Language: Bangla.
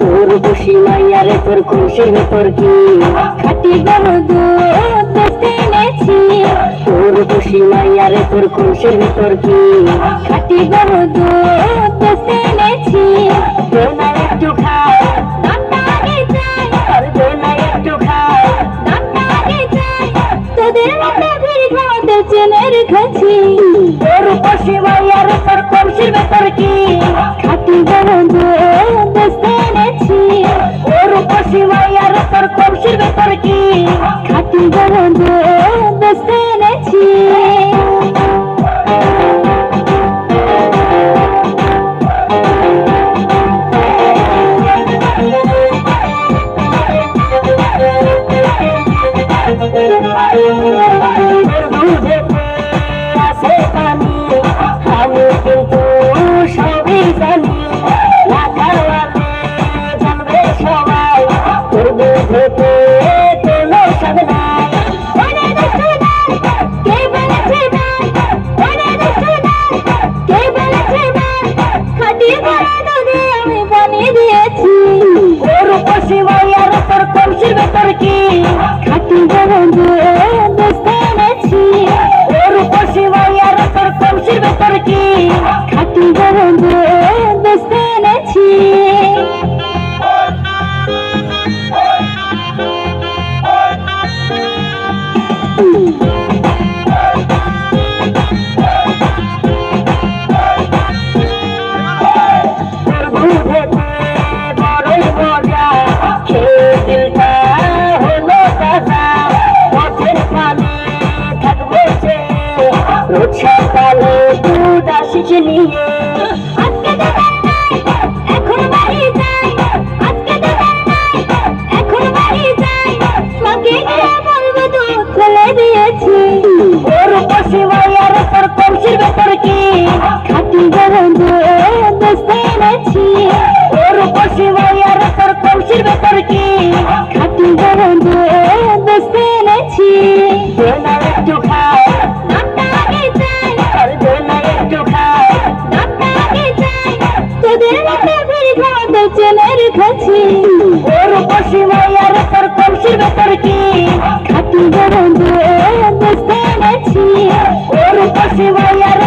তোর বসি মাইয়ারে তোর খুশির ভেতর কি? খাটি গরু দুধ এনেছি তোর বসি মাইয়ারে তোর খুশির ভেতর কি? খাটি গরু দুধ খাটি গরু দুধ বেচতে দিয়েছি। ওর উপসী মাইয়ার তোর কলসির ভেতর কি? সকালে দুধ আসিস নিয়ে। এখন বাড়ি যাই। আজকে এখন বাড়ি যাই। মাকে বলব দুধ ফেলে দিয়েছি। ওর উপসী মাইয়ার তোর কলসির ভেতর কি? খাঁটি গরম বেচতে এনেছি। খাঁটি গরম বেচতে এনেছি। রেখেছি। ওর উপসী মাইয়ার তোর কলসির ভেতর কি? খাঁটি বেচতে এনেছি। ওর উপসী মাইয়ার